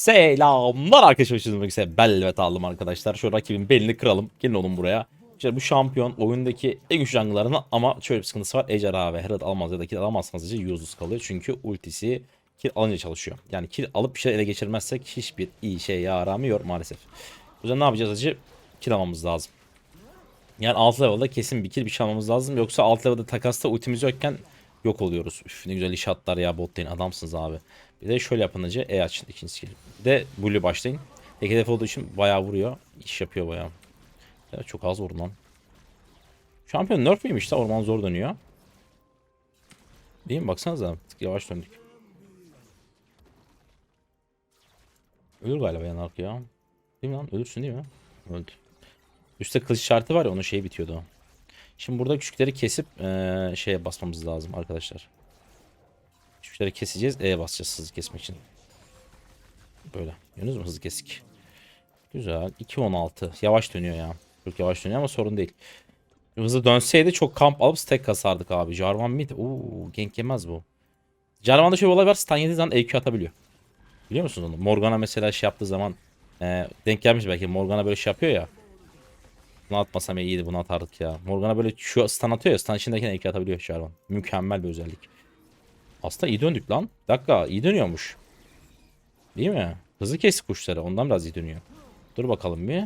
Selamlar arkadaşlar. Şimdi ise Belvet aldım arkadaşlar. Şu rakibin belini kıralım. Gelin oğlum buraya. İşte bu şampiyon oyundaki en güçlü jungle'larından ama şöyle bir sıkıntısı var. Ejderha ve Herald alamaz ya da kill alamazsanız ise useless kalıyor. Çünkü ultisi kill alınca çalışıyor. Yani kill alıp bir şey ele geçirmezsek hiçbir iyi şey yaramıyor maalesef. O yüzden ne yapacağız acı? Kill almamız lazım. Yani alt level'da kesin bir kill bir şey almamız lazım. Yoksa alt level'da takasta ultimiz yokken yok oluyoruz. Üf ne güzel iş atlar ya bot lane adamsınız abi. Bir de şöyle yapın acı E açın ikinci skill. De blue başlayın. Tek hedef olduğu için bayağı vuruyor. İş yapıyor bayağı. Ya çok az vurdu lan. Şampiyon nerf miymiş de orman zor dönüyor. Değil mi? Baksanıza. Tık yavaş döndük. Ölür galiba yanar ya. Değil mi lan? Ölürsün değil mi? Öldü. Üstte kılıç işareti var ya onun şeyi bitiyordu. Şimdi burada küçükleri kesip eee, şeye basmamız lazım arkadaşlar. Küçükleri keseceğiz. E'ye basacağız hızlı kesmek için. Böyle. Gördünüz mü hızlı kesik. Güzel. 2.16. Yavaş dönüyor ya. Çok yavaş dönüyor ama sorun değil. Hızlı dönseydi çok kamp alıp stack kasardık abi. Jarvan mid. Oo, gank yemez bu. Jarvan'da şöyle bir olay var. Stun yediği zaman EQ atabiliyor. Biliyor musunuz onu? Morgana mesela şey yaptığı zaman e, denk gelmiş belki. Morgana böyle şey yapıyor ya. Bunu atmasam iyiydi bunu atardık ya. Morgana böyle şu stun atıyor ya. Stun içindeyken EQ atabiliyor Jarvan. Mükemmel bir özellik. Aslında iyi döndük lan. Bir dakika iyi dönüyormuş. Değil mi? Hızlı kestik kuşları. Ondan biraz iyi dönüyor. Dur bakalım bir.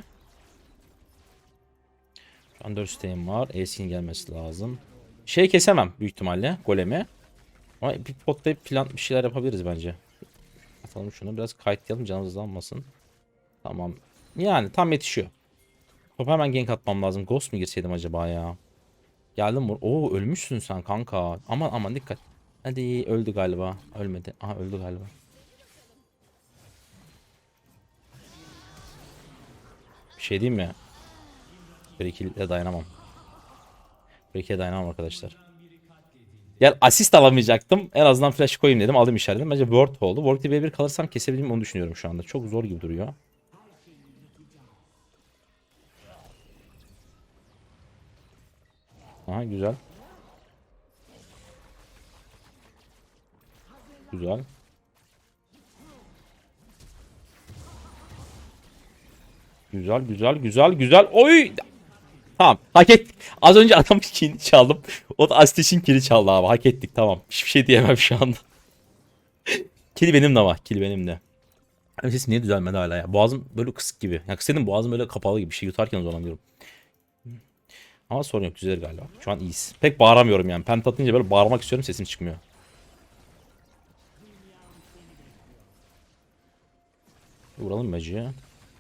Şu an 4 isteğim var. E'sin gelmesi lazım. Şey kesemem büyük ihtimalle. Golemi. Ama bir potlayıp plan bir şeyler yapabiliriz bence. Atalım şunu. Biraz kayıtlayalım canımız hızlanmasın. Tamam. Yani tam yetişiyor. Top hemen gank atmam lazım. Ghost mu girseydim acaba ya? Geldim. Oo ölmüşsün sen kanka. Aman aman dikkat. Hadi öldü galiba. Ölmedi. Aha öldü galiba. Bir şey diyeyim mi? Break'e dayanamam. Break'e dayanamam arkadaşlar. Yani asist alamayacaktım. En azından flash koyayım dedim. Aldım işaretini. Bence word oldu. Word bir kalırsam kesebilirim onu düşünüyorum şu anda. Çok zor gibi duruyor. Aha güzel. Güzel. Güzel güzel güzel güzel. Oy! Tamam hak ettik. Az önce adamın kilini çaldım. O da Asteş'in kili çaldı abi. Hak ettik tamam. Hiçbir şey diyemem şu anda. kili benim de var. Kili benim de. Abi sesim niye düzelmedi hala ya? Boğazım böyle kısık gibi. Ya kısık boğazım böyle kapalı gibi. Bir şey yutarken zorlanıyorum. Ama sorun yok. Düzelir galiba. Şu an iyiyiz. Pek bağıramıyorum yani. Pent atınca böyle bağırmak istiyorum. Sesim çıkmıyor. Vuralım bacıya.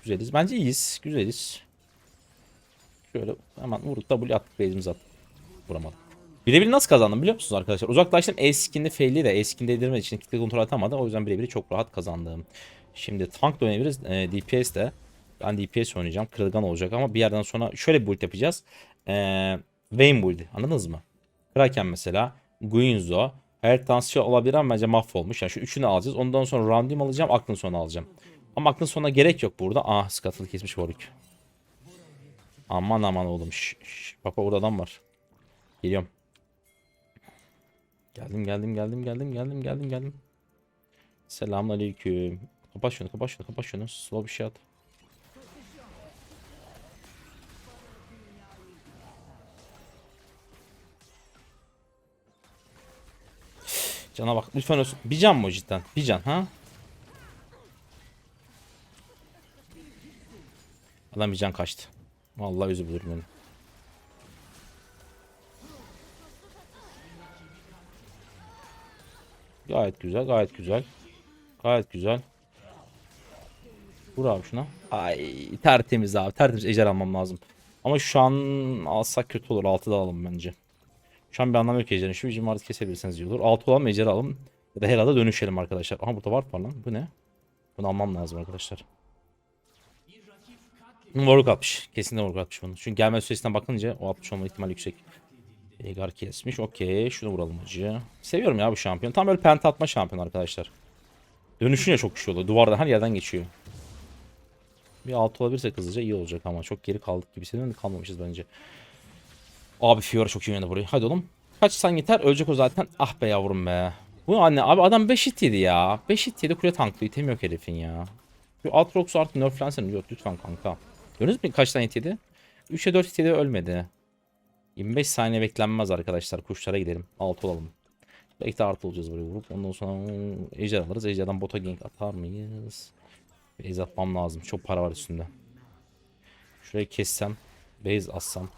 Güzeliz. Bence iyiyiz. Güzeliz. Şöyle hemen vurduk. W attık. Base'imizi attık. Vuramadım. Birebir nasıl kazandım biliyor musunuz arkadaşlar? Uzaklaştım. E skin'de fail'i de E skin değdirmediği için kitle kontrol atamadı. O yüzden birebir çok rahat kazandım. Şimdi tank da oynayabiliriz. E, DPS de. Ben DPS oynayacağım. Kırılgan olacak ama bir yerden sonra şöyle bir build yapacağız. E, Vayne build'i. Anladınız mı? Kraken mesela. Guinzo. Her tansiyon olabilir ama bence mahvolmuş. Yani şu üçünü alacağız. Ondan sonra Randim alacağım. Aklın sonu alacağım. Ama aklın sonuna gerek yok burada. Ah Scuttle'ı kesmiş Warwick. Aman aman oğlum. Şş, şş. Bak orada adam var. Geliyorum. Geldim geldim geldim geldim geldim geldim geldim. Selamünaleyküm. Kapat şunu kapat şunu kapat şunu. Slow bir şey at. Cana bak lütfen ölsün. Bir can mı cidden? Bir can ha? Adam bir can kaçtı. Vallahi üzülürüm beni. Gayet güzel, gayet güzel. Gayet güzel. Vur abi şuna. Ay tertemiz abi. Tertemiz ejder almam lazım. Ama şu an alsak kötü olur. 6 da alalım bence. Şu an bir anlamı yok ejderin. Şu vicim artık kesebilirseniz iyi olur. 6 olan ejder alalım. Ya da herhalde dönüşelim arkadaşlar. Aha burada var falan. Bu ne? Bunu almam lazım arkadaşlar. Warwick atmış. Kesinlikle Warwick atmış bunu. Çünkü gelme süresinden bakınca o atmış olma ihtimali yüksek. Egar kesmiş. Okey. Şunu vuralım acı. Seviyorum ya bu şampiyon. Tam böyle penta atma şampiyon arkadaşlar. Dönüşünce çok güçlü oluyor. Duvardan her yerden geçiyor. Bir alt olabilirse hızlıca iyi olacak ama çok geri kaldık gibi hissediyorum da kalmamışız bence. Abi Fiora çok iyi oynadı burayı. Hadi oğlum. Kaç sen yeter. Ölecek o zaten. Ah be yavrum be. Bu anne abi adam 5 hit yedi ya. 5 hit yedi kule tanklı item yok herifin ya. Şu Aatrox artık nerflensene. Yok lütfen kanka. Gördünüz mü kaç tane hit yedi? 3'e 4 hit yedi ölmedi. 25 saniye beklenmez arkadaşlar. Kuşlara gidelim. Alt olalım. Belki de artı olacağız buraya vurup. Ondan sonra ejder alırız. Ejderden bota gank atar mıyız? Base atmam lazım. Çok para var üstünde. Şurayı kessem. Base atsam.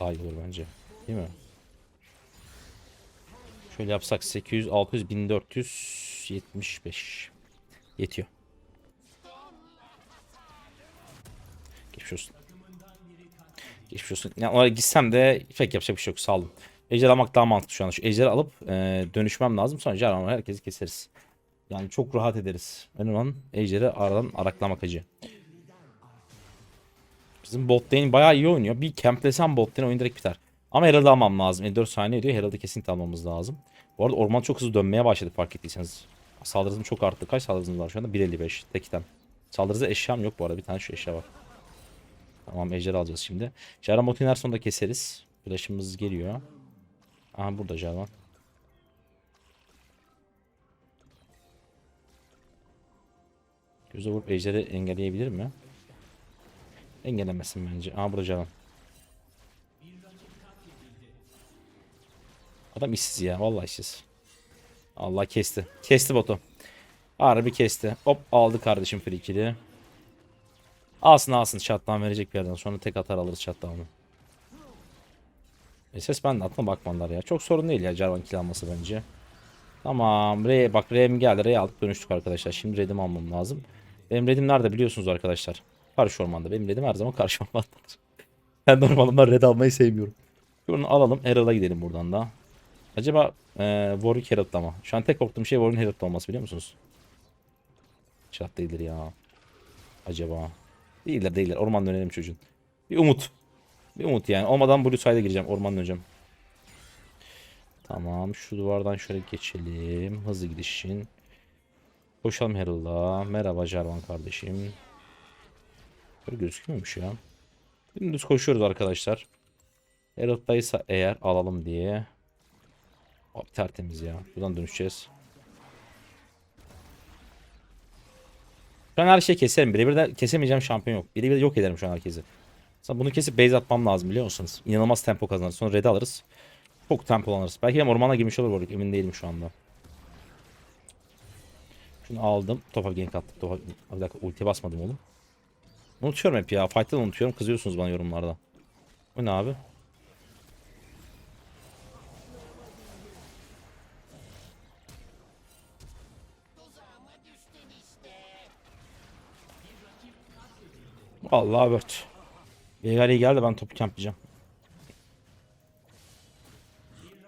Daha iyi olur bence. Değil mi? Şöyle yapsak 800, 600, 1475. Yetiyor. Geçmiş olsun. Geçmiş olsun. Yani oraya gitsem de pek yapacak bir şey yok. Sağ olun. Ejder almak daha mantıklı şu an. Şu ejderi alıp e, dönüşmem lazım. Sonra Jarvan'la herkesi keseriz. Yani çok rahat ederiz. Önemli olan ejderi aradan araklamak acı. Bizim bot lane bayağı iyi oynuyor. Bir camplesem bot lane oyun direkt biter. Ama Herald'ı almam lazım. 54 saniye diyor. Herald'ı kesinlikle almamız lazım. Bu arada orman çok hızlı dönmeye başladı fark ettiyseniz. Saldırı hızım çok arttı. Kaç saldırı hızım var şu anda? 1.55. Tekten. Saldırı hızı eşyam yok bu arada. Bir tane şu eşya var. Tamam ejder alacağız şimdi. Jarvan botu iner sonra da keseriz. Flash'ımız geliyor. Aha burada Jarvan. Göze vurup ejderi engelleyebilir mi? Engellemesin bence. Aha burada Jarvan. Adam işsiz ya. Vallahi işsiz. Allah kesti. Kesti botu. Harbi kesti. Hop aldı kardeşim free kill'i. Alsın alsın shutdown verecek bir yerden sonra tek atar alırız shutdown'u. SS ben de atma bakmadılar ya. Çok sorun değil ya Jarvan kill alması bence. Tamam. Re bak R'm geldi. R'yi aldık dönüştük arkadaşlar. Şimdi Red'imi almam lazım. Benim Red'im nerede biliyorsunuz arkadaşlar. Karşı ormanda. Benim Red'im her zaman karşı ormanda. ben normalde Red almayı sevmiyorum. Şunu alalım. Herald'a gidelim buradan da. Acaba e, Warwick Herald'da mı? Şu an tek korktuğum şey Warwick'in Herald'da olması biliyor musunuz? Şart değildir ya. Acaba. Değiller değiller. Orman dönelim çocuğun. Bir umut. Bir umut yani. Olmadan Blue Side'a gireceğim. Orman döneceğim. Tamam. Şu duvardan şöyle geçelim. Hızlı gidişin. Koşalım Herald'a. Merhaba Jarvan kardeşim. Böyle gözükmüyormuş ya. Dümdüz koşuyoruz arkadaşlar. Herald'daysa eğer alalım diye. Hop tertemiz ya. Buradan dönüşeceğiz. Şu an her şeyi keserim. Birebir de kesemeyeceğim şampiyon yok. Birebir de yok ederim şu an herkesi. Mesela bunu kesip base atmam lazım biliyor musunuz? İnanılmaz tempo kazanırız. Sonra red alırız. Çok tempo alırız. Belki hem ormana girmiş olur Warwick. Emin değilim şu anda. Şunu aldım. Topa gank attık. Topa... Bir dakika ulti basmadım oğlum. Unutuyorum hep ya. Fight'tan unutuyorum. Kızıyorsunuz bana yorumlarda. Bu ne abi? Vallahi evet. Vegari geldi ben topu kamplayacağım.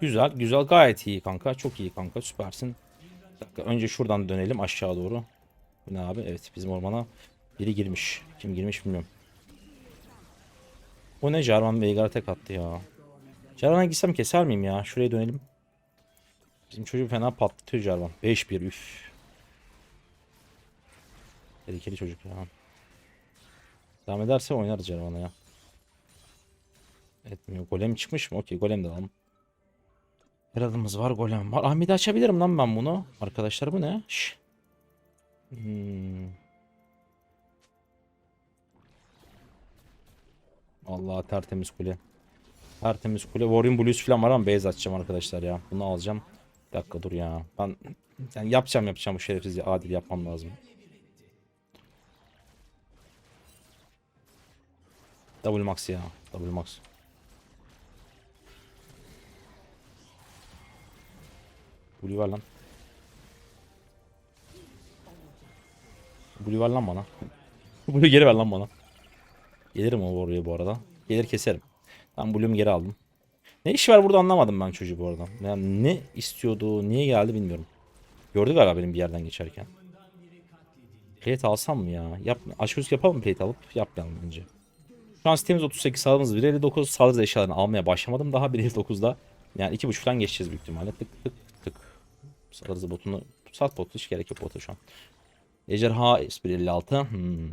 Güzel, güzel gayet iyi kanka. Çok iyi kanka, süpersin. Dakika, önce şuradan dönelim aşağı doğru. Bu ne abi? Evet, bizim ormana biri girmiş. Kim girmiş bilmiyorum. Bu ne? Jarvan Veigar tek attı ya. Jarvan'a gitsem keser miyim ya? Şuraya dönelim. Bizim çocuğu fena patlatıyor Jarvan. 5-1 üf. Tehlikeli çocuk ya. Devam ederse oynarız Jarvan'a ya. Etmiyor. Golem çıkmış mı? Okey golem de alalım. Herald'ımız var golem var. Ahmet'i açabilirim lan ben bunu. Arkadaşlar bu ne? Şş. Hmm. Allah tertemiz kule. Tertemiz kule. Warrior Blues falan var ama base açacağım arkadaşlar ya. Bunu alacağım. Bir dakika dur ya. Ben yani yapacağım yapacağım bu şerefsiz adil yapmam lazım. Double max ya. Double max. Blue ver lan. Blue ver lan bana. Blue geri ver lan bana. Gelirim o oraya bu arada. Gelir keserim. Ben Blue'umu geri aldım. Ne iş var burada anlamadım ben çocuğu bu arada. Yani ne istiyordu, niye geldi bilmiyorum. Gördü galiba benim bir yerden geçerken. Plate alsam mı ya? Yap, yüzük yapalım plate alıp? Yapmayalım bence. Şu an sitemiz 38 sağlığımız 1.59 saldırı eşyalarını almaya başlamadım daha 1.59'da. Yani 2.5 falan geçeceğiz büyük ihtimalle. Tık tık tık. Saldırı botunu sat botu hiç gerek yok bota şu an. Ejderha S156. Hmm.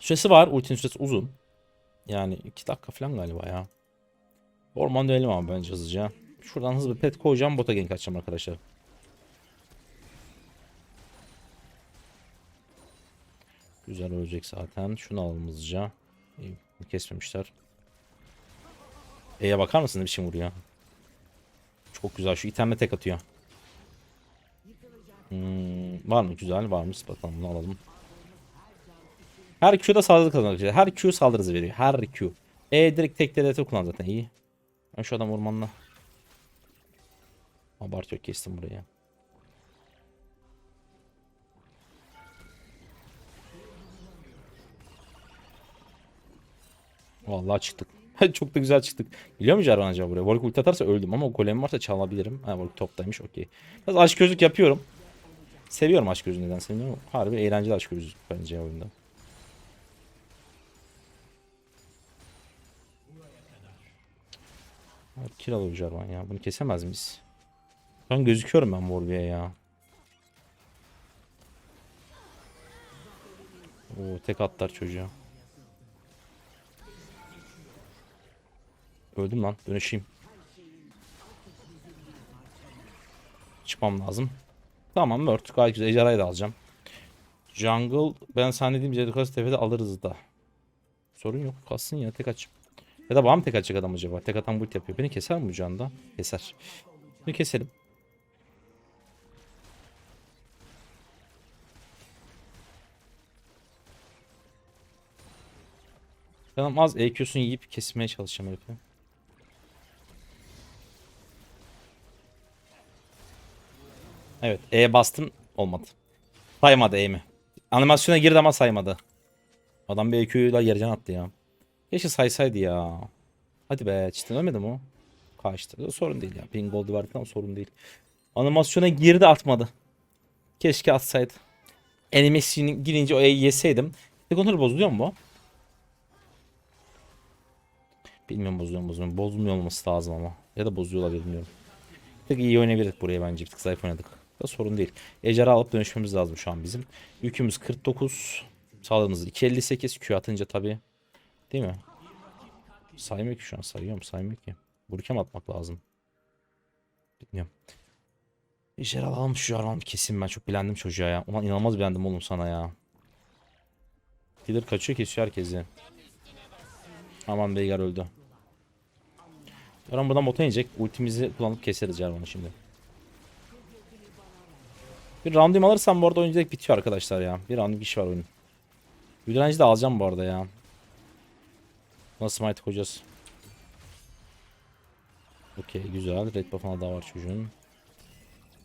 Süresi var. Ultinin süresi uzun. Yani 2 dakika falan galiba ya. Orman dönelim abi bence hızlıca. Şuradan hızlı bir pet koyacağım. Bota gank açacağım arkadaşlar. Güzel ölecek zaten. Şunu alalım hızlıca. İyi, kesmemişler. E'ye bakar mısın ne biçim vuruyor? Çok güzel. Şu itemle tek atıyor. Hmm, var mı? Güzel varmış. Bakalım bunu alalım. Her Q'da saldırı kazanacak. Her Q saldırı hızı veriyor. Her Q. E direkt tek DDT kullan zaten iyi. Ben şu adam ormanla. Abart yok kestim buraya. Vallahi çıktık. Çok da güzel çıktık. Biliyor mu Jarvan acaba buraya? Warwick ulti atarsa öldüm ama golem varsa çalabilirim. Ha Warwick toptaymış okey. Biraz aşk gözlük yapıyorum. Seviyorum aşk gözlüğü neden sevmiyorum. Harbi eğlenceli aşk gözlük bence oyunda. Ha, Kill alıyor Jarvan ya. Bunu kesemez miyiz? Şu an gözüküyorum ben Warwick'e ya. Oo tek atlar çocuğa. Öldüm lan. Dönüşeyim. Çıkmam lazım. Tamam Word. Gayet güzel. Ejderhayı da alacağım. Jungle ben zannediğim Zedukası tepede alırız da. Sorun yok. Kalsın ya tek aç. Ya da bana mı tek açacak adam acaba? Tek atan build yapıyor. Beni keser mi bu canda? Keser. Bunu keselim. Tamam az EQ'sunu yiyip kesmeye çalışacağım herifi. Evet E bastım olmadı. Saymadı E'mi. Animasyona girdi ama saymadı. Adam bir EQ'yla yercan attı ya. Keşke saysaydı ya. Hadi be cidden ölmedi mi o? Kaçtı. Sorun değil ya. Ping oldu verdi ama sorun değil. Animasyona girdi atmadı. Keşke atsaydı. Animasyona girince o E'yi yeseydim. Bir kontrol bozuluyor mu bu? Bilmiyorum bozuluyor mu bozulmuyor. mu? Bozulmuyor olması lazım ama. Ya da bozuyorlar bilmiyorum. Bir tık iyi oynayabilirdik buraya bence. Bir tık zayıf oynadık. Da sorun değil. Ejderha alıp dönüşmemiz lazım şu an bizim. Yükümüz 49. Sağlığımız 258. Q atınca tabii. Değil mi? Saymıyor ki şu an. Sayıyor mu? Saymıyor ki. Burkem atmak lazım. Bilmiyorum. Ejderha alalım şu Jarvan kesin ben çok bilendim çocuğa ya. Ulan inanılmaz bilendim oğlum sana ya. Killer kaçıyor kesiyor herkesi. Aman Veigar öldü. Jarvan buradan bota inecek. Ultimizi kullanıp keseriz Jarvan'ı şimdi. Bir round'um alırsam bu arada oyun direkt bitiyor arkadaşlar ya. Bir round'um iş var oyunun. Yüdrenci de alacağım bu arada ya. Nasıl smite koyacağız? Okey güzel. Red buff'ına daha var çocuğun.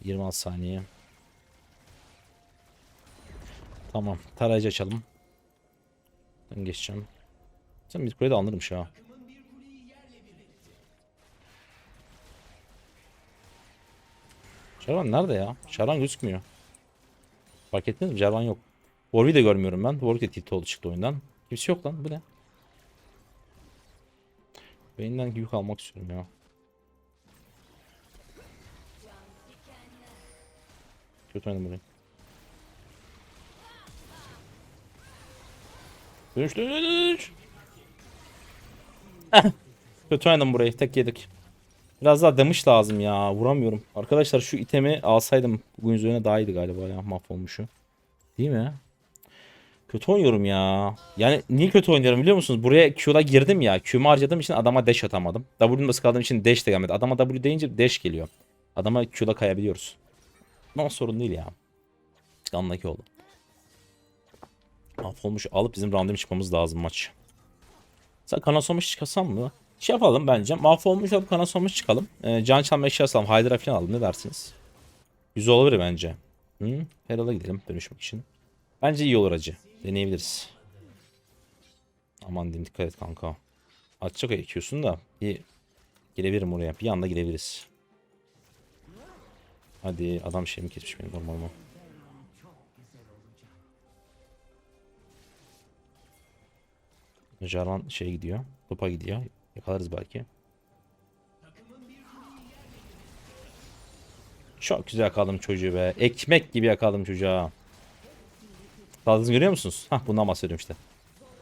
26 saniye. Tamam. Tarayıcı açalım. Ben geçeceğim. Sen mid kuleyi de alırmış ha. Jarvan nerede ya? Jarvan gözükmüyor. Fark ettiniz mi? Jarvan yok. Warwick'i de görmüyorum ben. Warwick de tilt oldu çıktı oyundan. Kimse yok lan. Bu ne? Beyinden yük almak istiyorum ya. Kötü oynadım burayı. Dönüş dönüş. Eh. Kötü oynadım burayı. Tek yedik. Biraz daha demiş lazım ya. Vuramıyorum. Arkadaşlar şu itemi alsaydım bugün üzerine daha iyiydi galiba ya mahvolmuşu. Değil mi? Kötü oynuyorum ya. Yani niye kötü oynuyorum biliyor musunuz? Buraya Q'la girdim ya. Q'mu harcadığım için adama dash atamadım. W'nun basık kaldığım için dash de gelmedi. Adama W deyince dash geliyor. Adama Q'la kayabiliyoruz. Ama sorun değil ya. Anlaki oldu. Mahvolmuş alıp bizim round'e çıkmamız lazım maç. Sen kanasomuş çıkasam mı? Şey yapalım bence. Mahvolmuş alıp kanasomuş çıkalım. Ee, can çalma eşya alalım. Hydra falan alalım. Ne dersiniz? Güzel olabilir bence. Hı? Herald'a gidelim dönüşmek için. Bence iyi olur acı. Deneyebiliriz. Aman diyeyim dikkat et kanka. Atacak ekiyorsun da bir girebilirim oraya. Bir anda girebiliriz. Hadi adam şey mi kesmiş beni normal mı? Jarvan şey gidiyor. Topa gidiyor. Yakalarız belki. Çok güzel yakaladım çocuğu be. Ekmek gibi yakaladım çocuğa. Tadını görüyor musunuz? Hah bundan bahsediyorum işte.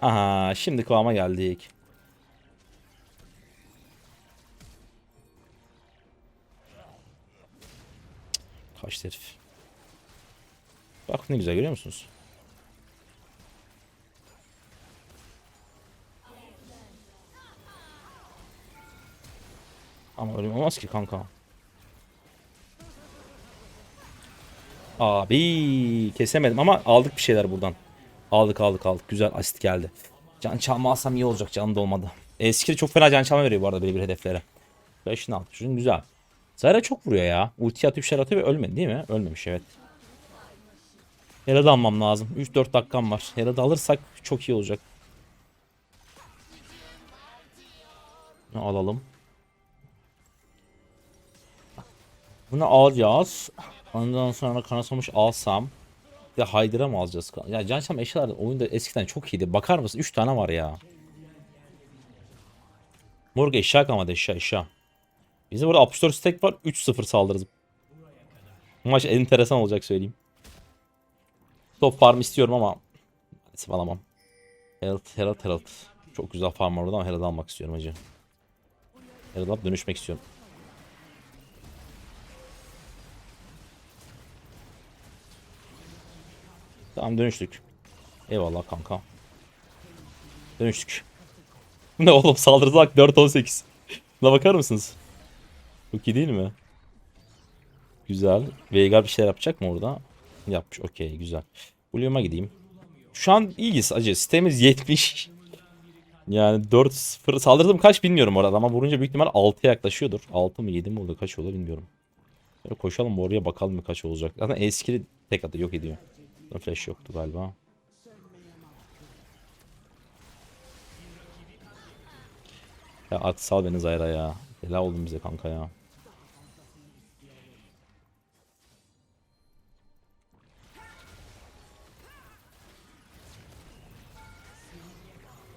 Aha şimdi kıvama geldik. Kaçtı herif. Bak ne güzel görüyor musunuz? Ama öyle olmaz ki kanka. Abi kesemedim ama aldık bir şeyler buradan. Aldık aldık aldık. Güzel asist geldi. Can çalma alsam iyi olacak. Canım da olmadı. Çok fena can çalma veriyor bu arada böyle bir hedeflere. 5'in altı. Şunun güzel. Zayra çok vuruyor ya. Ulti atıyor şeyler atıyor ve ölmedi değil mi? Ölmemiş evet. Herald'ı almam lazım. 3-4 dakikam var. Herald'ı alırsak çok iyi olacak. Alalım. Bunu alacağız. Ondan sonra kanasamış alsam. Bir de Hydra'ı mı alacağız? Ya Canşam eşyalar oyunda eskiden çok iyiydi. Bakar mısın? 3 tane var ya. Morg eşya kalmadı eşya eşya. Bizde burada 64 stack var. 3-0 saldırırız. Maç enteresan olacak söyleyeyim. Top farm istiyorum ama maalesef alamam. Herald, Herald, Herald. Çok güzel farm orada ama Herald almak istiyorum hacı. Herald dönüşmek istiyorum. Tamam dönüştük. Eyvallah kanka. Dönüştük. Ne oğlum saldırıda bak 4-18. Buna bakar mısınız? Çok iyi değil mi? Güzel. Veigar bir şeyler yapacak mı orada? Yapmış. Okey güzel. Blue'uma gideyim. Şu an iyiyiz acı. Sitemiz 70. Yani 4-0 saldırdım kaç bilmiyorum orada ama vurunca büyük ihtimal 6'ya yaklaşıyordur. 6 mı 7 mi oldu kaç oldu bilmiyorum. Böyle koşalım oraya bakalım kaç olacak. Zaten eskili tek atı yok ediyor. Flash yoktu galiba. Ya at sal beni Zayra ya. Bela oldun bize kanka ya.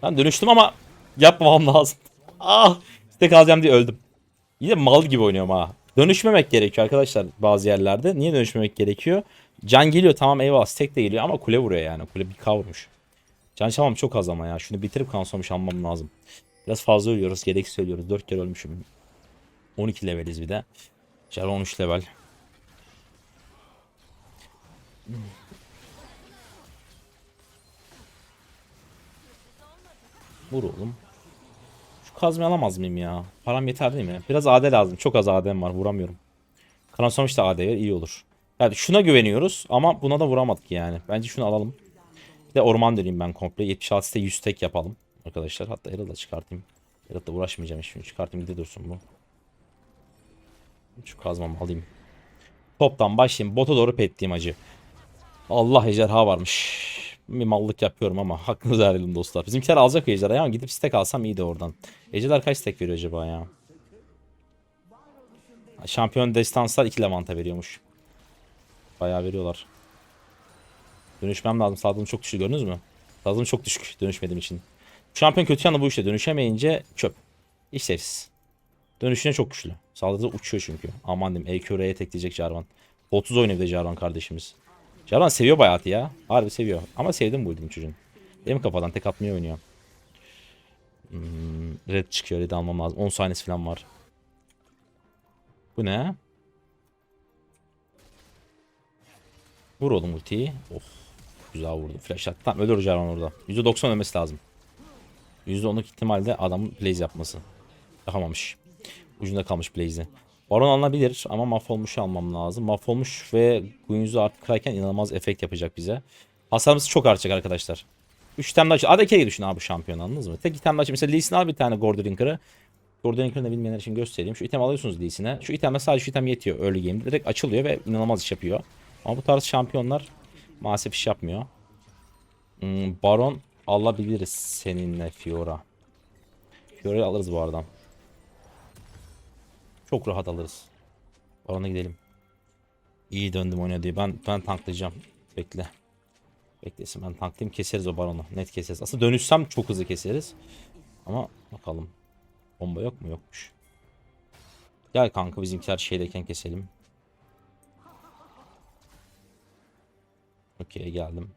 Ben dönüştüm ama yapmamam lazım. Ah! İşte kalacağım diye öldüm. Yine mal gibi oynuyorum ha. Dönüşmemek gerekiyor arkadaşlar bazı yerlerde. Niye dönüşmemek gerekiyor? Can geliyor tamam eyvallah stack de geliyor ama kule vuruyor yani. Kule bir kavurmuş. Can çalmam çok az ama ya. Şunu bitirip kansomuş almam lazım. Biraz fazla ölüyoruz. Gereksiz söylüyoruz. 4 kere ölmüşüm. 12 leveliz bir de. Jarvan 13 level. Vur oğlum. Şu kazmayı alamaz mıyım ya? Param yeter değil mi? Biraz AD lazım. Çok az AD'm var. Vuramıyorum. Kanatsamış da AD ver. iyi olur. Yani şuna güveniyoruz ama buna da vuramadık yani. Bence şunu alalım. Bir de orman döneyim ben komple. 76 'te 100 tek yapalım. Arkadaşlar hatta Herald'ı çıkartayım. Herald'la uğraşmayacağım şimdi. Çıkartayım bir de dursun bu. Şu kazmamı alayım. Toptan başlayayım. Bota doğru petleyeyim acı. Allah ejderha varmış. Bir mallık yapıyorum ama hakkınızı verelim dostlar. Bizimkiler alacak ejderha ama gidip stack alsam iyiydi oradan. Ejderha kaç stack veriyor acaba ya? Şampiyon destanslar 2 levanta veriyormuş. Bayağı veriyorlar. Dönüşmem lazım. Sağlığım çok düşük gördünüz mü? Sağlığım çok düşük dönüşmediğim için. Şampiyon kötü yanı bu işte. Dönüşemeyince çöp. İşlevsiz. Dönüşüne çok güçlü. Saldırıda uçuyor çünkü. Aman diyeyim. EQR'ye tekleyecek Jarvan. 30 oynuyor bir de Jarvan kardeşimiz. Jarvan seviyor bayağı ya. Harbi seviyor. Ama sevdim bu ildim çocuğun. Değil mi kafadan tek atmaya oynuyor. Hmm, red çıkıyor. Red almam lazım. 10 saniyesi falan var. Bu ne? Vur oğlum ultiyi. Oh. Güzel vurdu. Flash attı. Tamam ölür Jarvan orada. %90 ölmesi lazım. %10'luk ihtimalde adamın blaze yapması. Yapamamış. Ucunda kalmış blaze'i. Baron alınabilir ama mahvolmuş almam lazım. Mahvolmuş ve Guinsoo artık kırarken inanılmaz efekt yapacak bize. Hasarımız çok artacak arkadaşlar. 3 itemle açın. Hadi ikiye düşün abi şampiyon anladınız mı? Tek itemle açın. Mesela Lee Sin al bir tane Gordrinker'ı. Gordrinker'ı da bilmeyenler için göstereyim. Şu item alıyorsunuz Lee Sin'e. Şu itemle sadece şu item yetiyor early game'de. Direkt açılıyor ve inanılmaz iş yapıyor. Ama bu tarz şampiyonlar maalesef iş yapmıyor. Hmm, Baron alabiliriz seninle Fiora. Fiora'yı alırız bu arada. Çok rahat alırız. Baron'a gidelim. İyi döndüm oyuna diye. Ben ben tanklayacağım. Bekle. Beklesin ben tanklayayım keseriz o baronu. Net keseriz. Aslında dönüşsem çok hızlı keseriz. Ama bakalım. Bomba yok mu? Yokmuş. Gel kanka bizimkiler şeydeyken keselim. Okey geldim.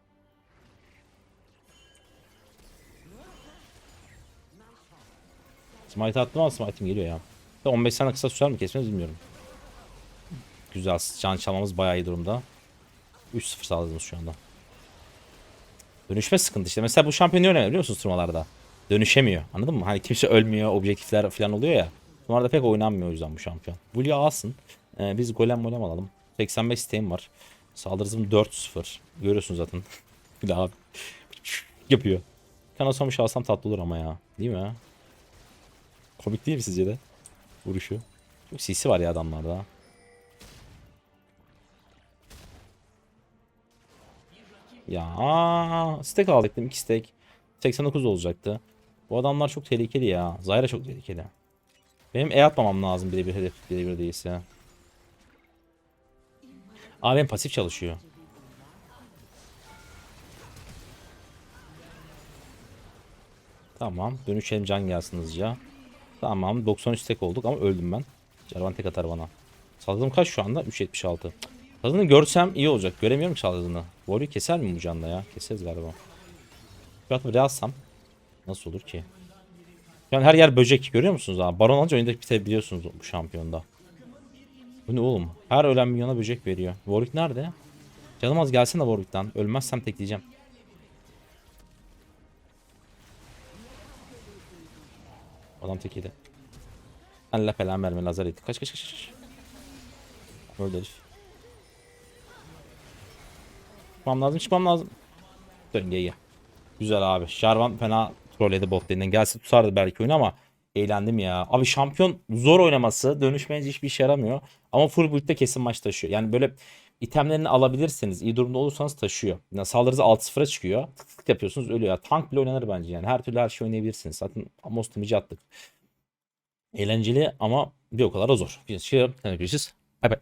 Smite attım ama smite'im geliyor ya. Da 15 saniye kısa sürer mi kesmez bilmiyorum. Güzel. Can çalmamız bayağı iyi durumda. 3-0 sağladınız şu anda. Dönüşme sıkıntı işte. Mesela bu şampiyon ne önemli biliyor musunuz turnuvalarda? Dönüşemiyor. Anladın mı? Hani kimse ölmüyor. Objektifler falan oluyor ya. Bunlarda pek oynanmıyor o yüzden bu şampiyon. Bulya alsın. Ee, biz golem golem alalım. 85 isteğim var. Saldırı hızım 4-0. Görüyorsun zaten. bir daha yapıyor. Kanasamış alsam tatlı olur ama ya. Değil mi? Komik değil mi sizce de? Vuruşu. Çok CC var ya adamlarda. Ya stack alacaktım. 2 stack. 89 olacaktı. Bu adamlar çok tehlikeli ya. Zyra çok tehlikeli. Benim E atmamam lazım birebir hedef birebir değilse. Aa benim pasif çalışıyor. Tamam. Dönüşelim can gelsin hızlıca. Tamam. 93 tek olduk ama öldüm ben. Jarvan tek atar bana. Saldırım kaç şu anda? 3.76. Saldırını görsem iyi olacak. Göremiyorum ki saldırını. Warrior keser mi bu canda ya? Keseriz galiba. Şu buraya alsam. Nasıl olur ki? An her yer böcek. Görüyor musunuz? Baron alınca oyunda bitebiliyorsunuz bu şampiyonda. Bu ne oğlum? Her ölen milyona böcek veriyor. Warwick nerede? Canım az gelsin de Warwick'ten. Ölmezsem tekleyeceğim. Adam tekiydi. Allah falan verme lazer etti. Kaç kaç kaç. Öldü herif. Çıkmam lazım çıkmam lazım. Dön gel. Güzel abi. Jarvan fena trolledi bot lane'den. Gelse tutardı belki oyunu ama eğlendim ya. Abi şampiyon zor oynaması. Dönüşmeyince hiçbir işe yaramıyor. Ama full build'de kesin maç taşıyor. Yani böyle itemlerini alabilirseniz, iyi durumda olursanız taşıyor. Yani saldırısı 6-0'a çıkıyor. Tık tık yapıyorsunuz ölüyor. Ya, tank bile oynanır bence yani. Her türlü her şey oynayabilirsiniz. Zaten Amos Timici attık. Eğlenceli ama bir o kadar da zor. Şey görüşürüz. Bay bay.